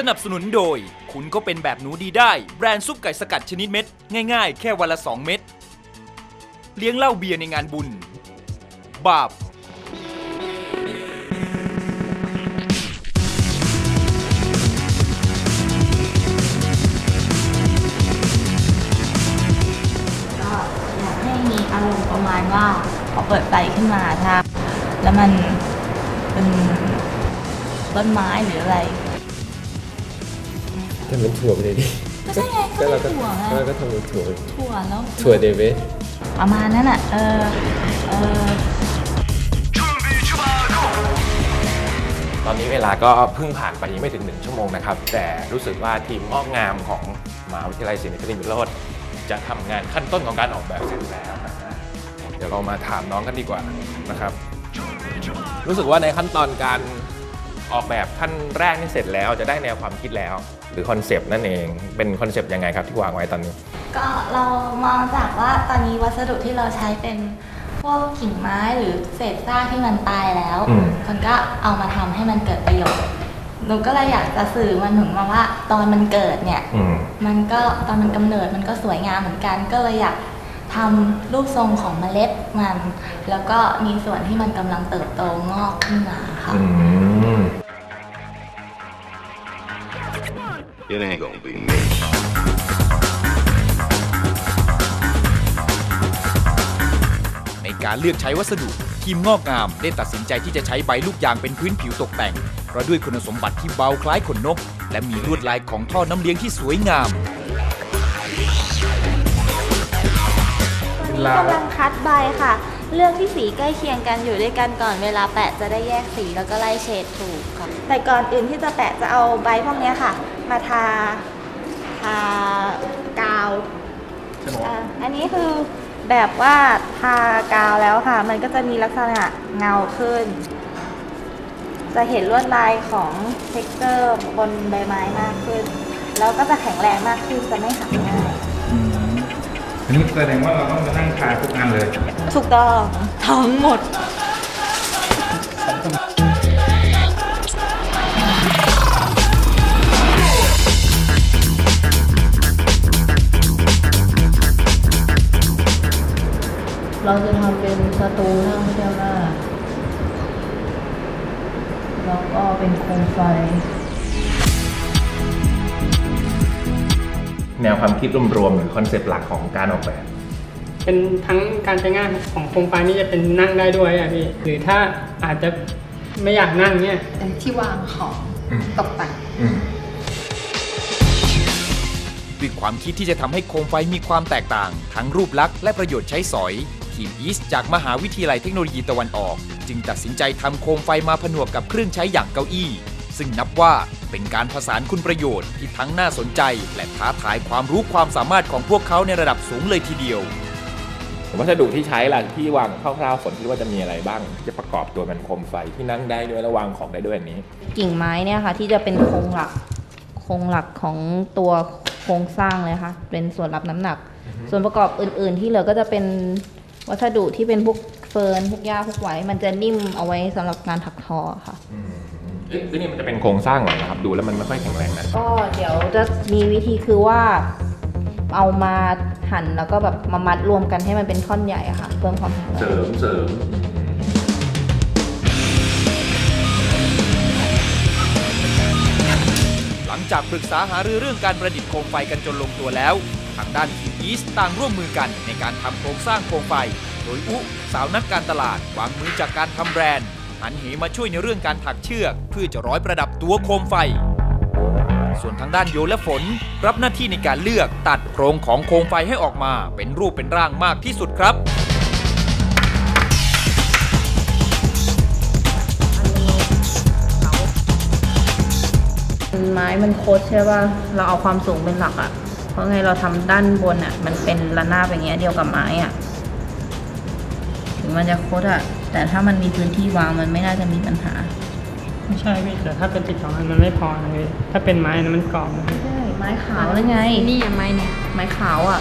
สนับสนุนโดย คุณก็เป็นแบบหนูดีได้ แบรนด์ซุปไก่สกัดชนิดเม็ด ง่ายๆ แค่วันละ 2 เม็ด เลี้ยงเหล้าเบียร์ในงานบุญ บาป ก็อยากให้มีอารมณ์ประมาณว่าพอเปิดไฟขึ้นมาถ้าแล้วมันเป็นต้นไม้หรืออะไร ทำเป็นถั่วไปเลยดิก็ใช่ไงก็ก็เราเป็ก็นถั่วไงเราก็ทำเป็นถั่วถั่วแล้วถั่วเดวิด ประมาณนั้นอะ เออ เออ ตอนนี้เวลาก็เพิ่งผ่านไปยังไม่ถึงหนึ่งชั่วโมงนะครับ แต่รู้สึกว่าทีมงอกงามของมหาวิทยาลัยศรีนครินทร์วิโรธจะทำงานขั้นต้นของการออกแบบเสร็จแล้วนะฮะเดี๋ยวเรามาถามน้องกันดีกว่านะครับ รู้สึกว่าในขั้นตอนการออกแบบขั้นแรกนี่เสร็จแล้ว จะได้แนวความคิดแล้วห รือคอนเซปต์นั่นเอง เป็นคอนเซปต์ยังไงครับที่วางไว้ตอนนี้ ก็เรามองจากว่าตอนนี้วัสดุที่เราใช้เป็นพวกกิ่งไม้หรือเศษซากที่มันตายแล้ว อืมมันก็เอามาทำให้มันเกิดประโยชน์ หนูก็เลยอยากจะสื่อมันถึงมาว่าตอนมันเกิดเนี่ย อืม มันก็ตอนมันกำเนิดมันก็สวยงามเหมือนกัน ก็เลยอยากทำรูปทรงของเมล็ดมัน แล้วก็มีส่วนที่มันกำลังเติบโตงอกขึ้นมาค่ะ อืม It ain't gonna be me. ในการเลือกใช้วัสดุทีมงอกงามได้ตัดสินใจที่จะใช้ใบลูกยางเป็นพื้นผิวตกแต่ง เพราะด้วยคุณสมบัติที่เบาคล้ายขนนก และมีลวดลายของท่อน้ำเลี้ยงที่สวยงามกำลังคัดใบค่ะ เลือกที่สีใกล้เคียงกันอยู่ด้วยกันก่อนเวลาแปะจะได้แยกสีแล้วก็ไล่เฉดถูกค่ะแต่ก่อนอื่นที่จะแปะจะเอาใบพวกเนี้ยค่ะ มาทาทากาวอะอันนี้คือแบบว่าทากาวแล้วค่ะ มันก็จะมีลักษณะเงาขึ้น จะเห็นลวดลายของเท็กเจอร์บนใบไม้มากขึ้น แล้วก็จะแข็งแรงมากขึ้นจะไม่หักง่าย อันนี้แสดงว่าเราต้องมานั่งทาทุกอันเลย ถูกต้องทั้งหมด เราจะทำเป็นสตูนั่งเที่ยวหน้าแล้วก็เป็นโคมไฟ แนวความคิดรวมๆหรือคอนเซปต์หลักของการออกแบบ เป็นทั้งการใช้งานของโคมไฟนี่จะเป็นนั่งได้ด้วยอะพี่หรือถ้าอาจจะไม่อยากนั่งเนี่ยเป็นที่วางของอืมตกแต่งอืมด้วยความคิดที่จะทำให้โคมไฟมีความแตกต่าง ทั้งรูปลักษณ์และประโยชน์ใช้สอย ทีมอีสจากมหาวิทยาลัยเทคโนโลยีตะวันออก จึงตัดสินใจทำโคมไฟมาผนวกกับเครื่องใช้อย่างเก้าอี้ ซึ่งนับว่าเป็นการผสานคุณประโยชน์ที่ทั้งน่าสนใจ และท้าทายความรู้ความสามารถของพวกเขาในระดับสูงเลยทีเดียว วัสดุที่ใช้ล่ะที่วางคร่าวๆฝนคิดว่าจะมีอะไรบ้างที่จะประกอบตัวเป็นโคมไฟที่นั่งได้ด้วยและวางของได้ด้วยอันนี้ กิ่งไม้เนี่ยค่ะ ที่จะเป็นโครงหลักโครงหลักของตัวโครงสร้างเลยค่ะ เป็นส่วนรับน้ำหนัก ส่วนประกอบอื่น ๆ ที่เหลือก็จะเป็นวัสดุที่เป็นพวกเฟิร์นพวกหญ้าพวกไหวมันจะนิ่มเอาไว้สำหรับการถักทอค่ะ เอ๊ะนี่มันจะเป็นโครงสร้างเหรอนะครับ ดูแล้วมันไม่ค่อยแข็งแรงนะ ก็เดี๋ยวจะมีวิธีคือว่าเอามาหั่นแล้วก็แบบมามัดรวมกันให้มันเป็นท่อนใหญ่อะค่ะ เพิ่มความแข็งแรงเสริมเสริมหลังจากปรึกษาหารือเรื่องการประดิษฐ์โคมไฟกันจนลงตัวแล้ว ทางด้านทีมอีสต่างร่วมมือกันในการทำโครงสร้างโคมไฟ โดยอุสาวนักการตลาดวางมือจากการทำแบรนด์ หันเหมาช่วยในเรื่องการถักเชือก เพื่อจะร้อยประดับตัวโคมไฟ ส่วนทางด้านโยและฝน รับหน้าที่ในการเลือกตัดโครงของโคมไฟให้ออกมาเป็นรูปเป็นร่างมากที่สุดครับไม้มันโคดใช่ป่ะ เราเอาความสูงเป็นหลักอะเพราะไงเราทำด้านบนอะมันเป็นระนาบอย่างเงี้ยเดียวกับไม้อะถึงมันจะโคดอะ แต่ถ้ามันมีพื้นที่วางมันไม่น่าจะมีปัญหา ไม่ใช่พี่แต่ถ้าเป็นติดสองอันมันไม่พอเลยถ้าเป็นไม้นนั้นมันกรอบนม่ใช่ไม้ขาวหรือไง นี่ไม้เนี่ย ไม้ขาวอะ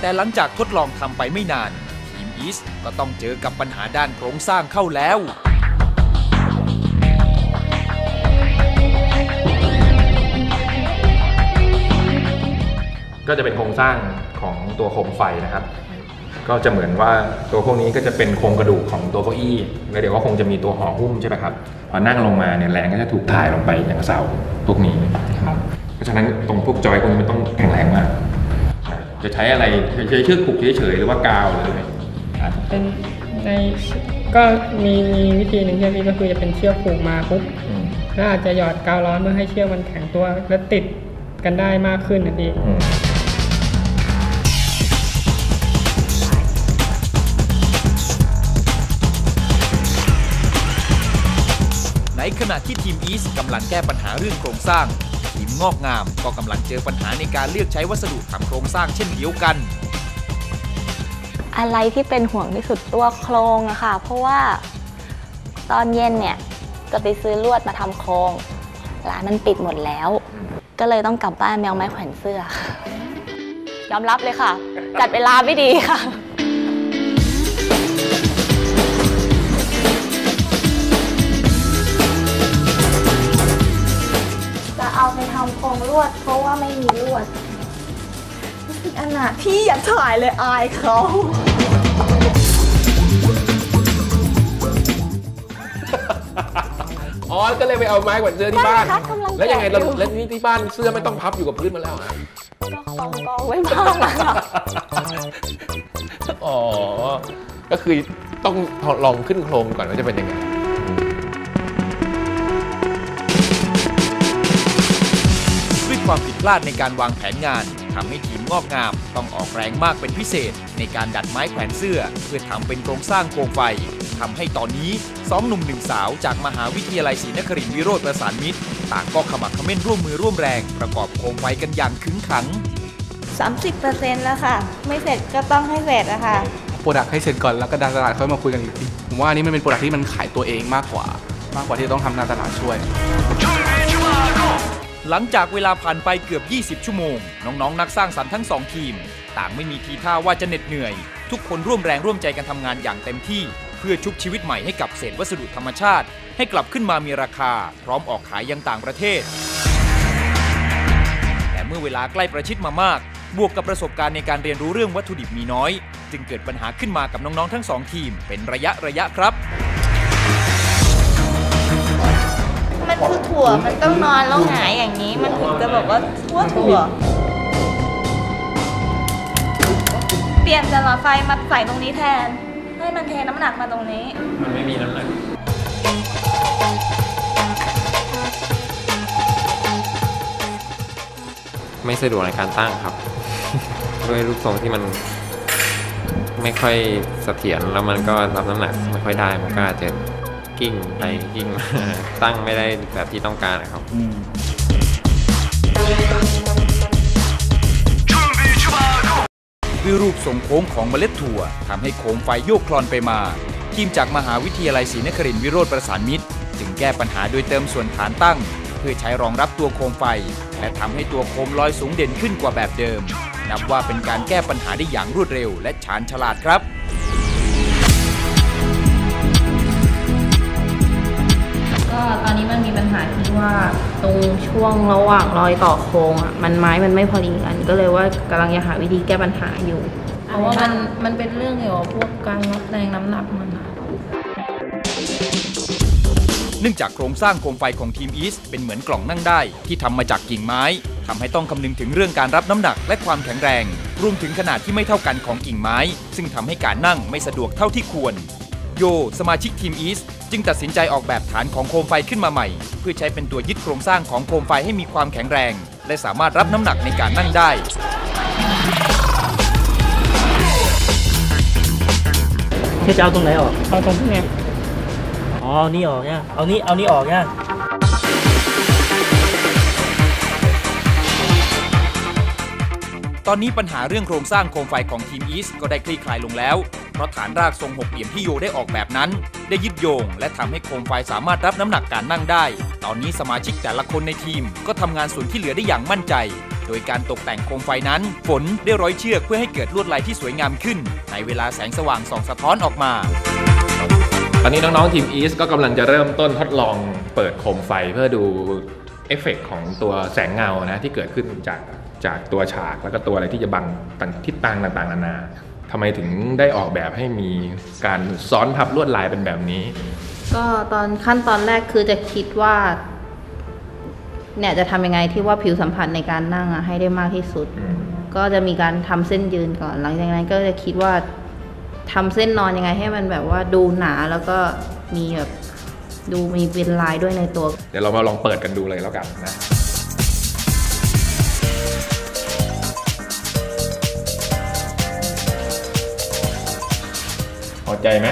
แต่หลังจากทดลองทำไปไม่นาน ทีมอีสก็ต้องเจอกับปัญหาด้านโครงสร้างเข้าแล้ว ก็จะเป็นโครงสร้างของตัวโคมไฟนะครับ ก็จะเหมือนว่าตัวพวกนี้ก็จะเป็นโครงกระดูกของตัวเก้าอี้แล้วเดี๋ยวก็คงจะมีตัวห่อหุ้มใช่ไหมครับพอนั่งลงมาเนี่ยแรงก็จะถูกถ่ายลงไปอย่างเสาพวกนี้เพราะฉะนั้นตรงพวกจอยพวกนี้มันต้องแข็งแรงมากนะจะใช้อะไรใช้เชือกผูกเฉยๆหรือว่ากาวหรืออะไรเป็นในก็มีมีวิธีหนึ่งที่พี่ก็คือจะเป็นเชือกผูกมาปุ๊บอืมแล้วอาจจะหยอดกาวร้อนเพื่อให้เชือกมันแข็งตัวและติดกันได้มากขึ้นนะพี่ ขณะที่ทีมอีสกำลังแก้ปัญหาเรื่องโครงสร้าง ทีมงอกงามก็กำลังเจอปัญหาในการเลือกใช้วัสดุทำโครงสร้างเช่นเดียวกัน อะไรที่เป็นห่วงที่สุดตัวโครงอะค่ะ เพราะว่าตอนเย็นเนี่ยจะไปซื้อลวดมาทำโครงร้านมันปิดหมดแล้ว ก็เลยต้องกลับบ้านแมวไม้แขวนเสื้อยอมรับเลยค่ะ จัดเวลาไม่ดีค่ะ วด เพราะว่าไม่มีลวดอันน่ะพี่อย่าถ่ายเลยอายเขาอ๋อก็เลยไปเอาไม้แขวนเสื้อที่บ้านใช่ค่ะกำลังแล้วยังไงเราแกะอยู่ แล้วนี่ที่บ้านเสื้อไม่ต้องพับอยู่กับพื้นมาแล้วเหรอก็กองกองๆไว้บ้างอะค่ะอ๋อ ก็คือต้องลองขึ้นโครงก่อนว่าจะเป็นยังไง ความผิดพลาดในการวางแผนงานทำให้ทีมงอกงาม ต้องออกแรงมากเป็นพิเศษ ในการดัดไม้แขวนเสื้อ เพื่อทำเป็นโครงสร้างโคมไฟทำให้ตอนนี้สองหนุ่มหนึ่งสาวจากมหาวิทยาลัยศรีนครินทร์วิโรธประสานมิตร ต่างก็ขมักเขม้นร่วมมือร่วมแรง ประกอบโคมไฟกันอย่างขึงขัง 30%แล้วค่ะ ไม่เสร็จก็ต้องให้เสร็จอะค่ะโปรดักต์ให้เสร็จก่อนแล้วก็ดันตลาดค่อยมาคุยกันอีกทีผมว่าอันนี้มันเป็นโปรดักต์ที่มันขายตัวเองมากกว่า มากกว่าที่ต้องทำการตลาดช่วย หลังจากเวลาผ่านไปเกือบ 20 ชั่วโมง น้องๆนักสร้างสรรค์ทั้งสองทีม ต่างไม่มีทีท่าว่าจะเหน็ดเหนื่อย ทุกคนร่วมแรงร่วมใจกันทำงานอย่างเต็มที่ เพื่อชุบชีวิตใหม่ให้กับเศษวัสดุธรรมชาติ ให้กลับขึ้นมามีราคา พร้อมออกขายยังต่างประเทศ แต่เมื่อเวลาใกล้ประชิดมามาก บวกกับประสบการณ์ในการเรียนรู้เรื่องวัตถุดิบมีน้อย จึงเกิดปัญหาขึ้นมากับน้องๆทั้งสองทีม เป็นระยะระยะครับ มันคือถั่วมันต้องนอนแล้วหงายอย่างนี้ มันถึงจะบอกว่าทั่วถั่ว เปลี่ยนจากหลอดไฟมาใส่ตรงนี้แทน ให้มันเทน้ำหนักมาตรงนี้ มันไม่มีน้ำหนักไม่สะดวกในการตั้งครับ ด้วยรูปทรงที่มันไม่ค่อยเสถียรแล้วมันก็รับน้ำหนักไม่ค่อยได้มันก็อาจจะ กิ้งไปกิ้งมาตั้งไม่ได้แบบที่ต้องการนะครับด้วยรูปทรงโค้งของเมล็ดถั่วทำให้โคมไฟโยกคลอนไปมา ทีมจากมหาวิทยาลัยศรีนครินทร์วิโรธประสานมิตร จึงแก้ปัญหาโดยเติมส่วนฐานตั้ง เพื่อใช้รองรับตัวโคมไฟ และทำให้ตัวโคมลอยสูงเด่นขึ้นกว่าแบบเดิม นับว่าเป็นการแก้ปัญหาได้อย่างรวดเร็วและชาญฉลาดครับ ช่วงระหว่างรอยต่อโครงอะมันไม้มันไม่พอดีกัน ก็เลยว่ากำลังจะหาวิธีแก้ปัญหาอยู่ เพราะว่ามันมันเป็นเรื่องเกี่ยวกับพวกการรับแรงน้ำหนักมันอะเนื่องจากโครงสร้างโคมไฟของทีมอีสเป็นเหมือนกล่องนั่งได้ที่ทำมาจากกิ่งไม้ทำให้ต้องคำนึงถึงเรื่องการรับน้ำหนักและความแข็งแรง รวมถึงขนาดที่ไม่เท่ากันของกิ่งไม้ ซึ่งทำให้การนั่งไม่สะดวกเท่าที่ควร โย สมาชิกทีมอีสจึงตัดสินใจออกแบบฐานของโคมไฟขึ้นมาใหม่ เพื่อใช้เป็นตัวยึดโครงสร้างของโคมไฟให้มีความแข็งแรง และสามารถรับน้ำหนักในการนั่งได้จะเอาตรงไหนออก เอาตรงนี้ไงอ๋อเอานี่ออกเนี่ยเอานี่ เอานี่ออกเนี่ยตอนนี้ปัญหาเรื่องโครงสร้างโคมไฟของทีมอีสก็ได้คลี่คลายลงแล้ว เพราะฐานรากทรงหกเหลี่ยมที่โยได้ออกแบบนั้น ได้ยึดโยง และทำให้โคมไฟสามารถรับน้ำหนักการนั่งได้ ตอนนี้สมาชิกแต่ละคนในทีมก็ทำงานส่วนที่เหลือได้อย่างมั่นใจ โดยการตกแต่งโคมไฟนั้น ฝนได้ร้อยเชือกเพื่อให้เกิดลวดลายที่สวยงามขึ้น ในเวลาแสงสว่างส่องสะท้อนออกมาตอนนี้น้องๆทีมอีสก็กำลังจะเริ่มต้นทดลองเปิดโคมไฟเพื่อดูเอฟเฟกต์ของตัวแสงเงานะที่เกิดขึ้นจากจากตัวฉากแล้วก็ตัวอะไรที่จะบังทิศทางต่างๆนานา ทำไมถึงได้ออกแบบให้มีการซ้อนทับลวดลายเป็นแบบนี้ ก็ตอนขั้นตอนแรกคือจะคิดว่า เนี่ยจะทำยังไงที่ว่าผิวสัมผัสในการนั่งอะให้ได้มากที่สุด ก็จะมีการทำเส้นยืนก่อน หลังจากนั้นก็จะคิดว่าทำเส้นนอนยังไงให้มันแบบว่าดูหนาแล้วก็มีแบบดูมีเป็นลายด้วยในตัว เดี๋ยวเรามาลองเปิดกันดูเลยแล้วกันนะ ใจไหม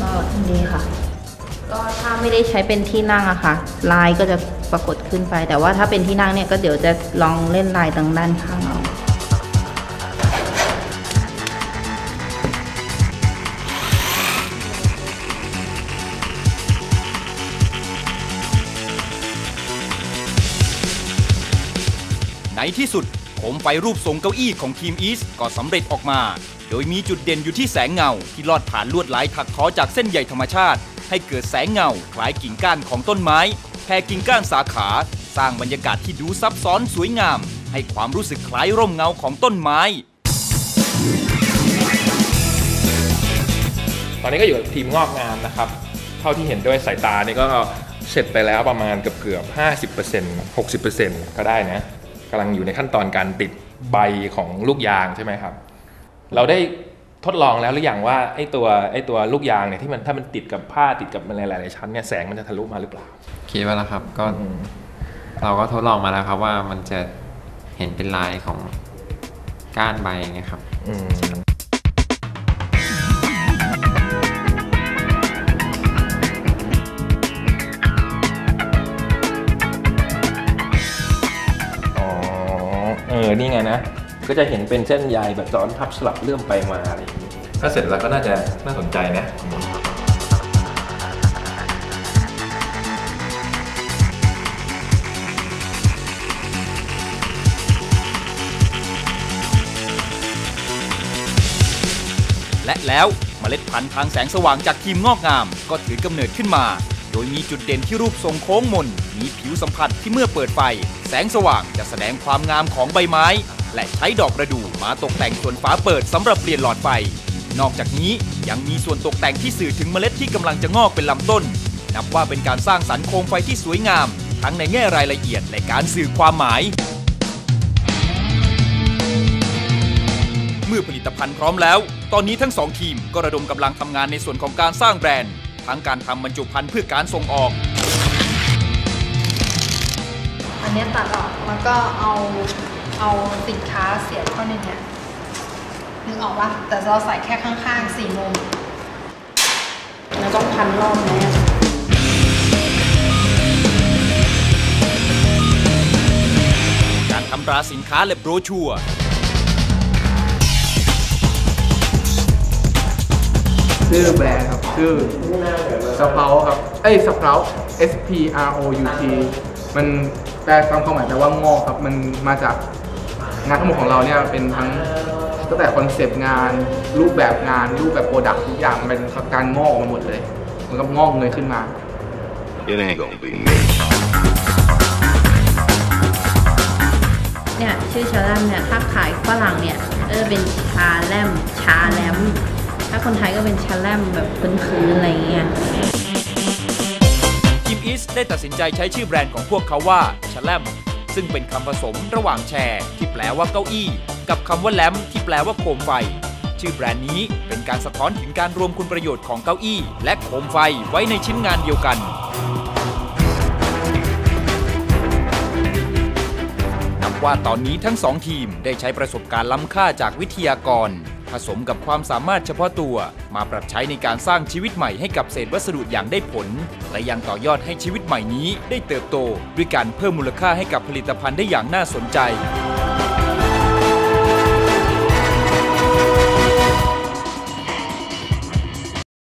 ก็ดีค่ะ ก็ถ้าไม่ได้ใช้เป็นที่นั่งอะค่ะ ลายก็จะปรากฏขึ้นไป แต่ว่าถ้าเป็นที่นั่งเนี่ยก็เดี๋ยวจะลองเล่นลายตรงด้านข้างเอาในที่สุดโค มไฟรูปทรงเก้าอี้ของทีมอีสก็สำเร็จออกมา โดยมีจุดเด่นอยู่ที่แสงเงา ที่ลอดผ่านลวดลายถักทอจากเส้นใยธรรมชาติ ให้เกิดแสงเงาคล้ายกิ่งก้านของต้นไม้แผ่กิ่งก้านสาขา สร้างบรรยากาศที่ดูซับซ้อนสวยงาม ให้ความรู้สึกคล้ายร่มเงาของต้นไม้ตอนนี้ก็อยู่กับทีมงอกงามนะครับ เท่าที่เห็นด้วยสายตานี่ก็เสร็จไปแล้วประมาณเกือบเกือบ50% 60%ก็ได้นะ กำลังอยู่ในขั้นตอนการติดใบของลูกยางใช่ไหมครับ เราได้ทดลองแล้วหรือยังว่าไอ้ตัวไอ้ตัวลูกยางเนี่ยที่มันถ้ามันติดกับผ้าติดกับอะไรหลายๆชั้นเนี่ยแสงมันจะทะลุมาหรือเปล่าคิดว่าแล้วครับก็เราก็ทดลองมาแล้วครับว่ามันจะเห็นเป็นลายของก้านใบไงครับ นี่ไงนะ ก็จะเห็นเป็นเส้นใยแบบซ้อนทับสลับเลื่อมไปมาอะไรอย่างนี้ถ้าเสร็จแล้วก็น่าจะน่าสนใจนะและแล้วเมล็ดพันธุ์ทางแสงสว่างจากทีมงอกงาม ก็ถือกำเนิดขึ้นมา โดยมีจุดเด่นที่รูปทรงโค้งมน มีผิวสัมผัสที่เมื่อเปิดไฟ แสงสว่างจะแสดงความงามของใบไม้ และใช้ดอกประดู่มาตกแต่งส่วนฝาเปิดสำหรับเปลี่ยนหลอดไฟ นอกจากนี้ยังมีส่วนตกแต่งที่สื่อถึงเมล็ดที่กำลังจะงอกเป็นลำต้น นับว่าเป็นการสร้างสรรค์โคมไฟที่สวยงาม ทั้งในแง่รายละเอียดและการสื่อความหมายเมื่อผลิตภัณฑ์พร้อมแล้ว ตอนนี้ทั้งสองทีมก็ระดมกำลังทำงานในส่วนของการสร้างแบรนด์ ทั้งการทำบรรจุภัณฑ์เพื่อการส่งออก อันเนี้ยตัดออกแล้วก็เอาเอาสินค้าเสียบเข้าในเนี้ยนึกออกปะแต่เราใส่แค่ข้างๆสี่มุมแล้วต้องพันรอบไหมอะการทำราสินค้าและโบรชัวร์ ชื่อแบรนด์ครับ ชื่อสเปราครับ เอ้ยสเปรา S P R O U T มันแปลตามความหมายแปลว่างอกครับ มันมาจากงานทั้งหมดของเราเนี่ยเป็นทั้งตั้งแต่คอนเซปต์งานรูปแบบงานรูปแบบโปรดักต์ทุกอย่างมันเป็นการงอกมาหมดเลย มันก็งอกเงยขึ้นมา It ain't gonna be me. เนี่ยชื่อชาแลมเนี่ยถ้าขายฝรั่งเนี่ยก็จะเป็นชาแลมชาแลม ถ้าคนไทยก็เป็นชาแลมแบบพื้นๆอะไรอย่างเงี้ยทีมอีสได้ตัดสินใจใช้ชื่อแบรนด์ของพวกเขาว่าชแลมซึ่งเป็นคำผสมระหว่างแชร์ ที่แปลว่าเก้าอี้ กับคำว่าแลมที่แปลว่าโคมไฟ ชื่อแบรนด์นี้เป็นการสะท้อนถึงการรวมคุณประโยชน์ของเก้าอี้ และโคมไฟไว้ในชิ้นงานเดียวกันนับว่าตอนนี้ทั้งสองทีมได้ใช้ประสบการณ์ล้ำค่าจากวิทยากร ผสมกับความสามารถเฉพาะตัว มาปรับใช้ในการสร้างชีวิตใหม่ให้กับเศษวัสดุอย่างได้ผล และยังต่อยอดให้ชีวิตใหม่นี้ได้เติบโต ด้วยการเพิ่มมูลค่าให้กับผลิตภัณฑ์ได้อย่างน่าสนใจ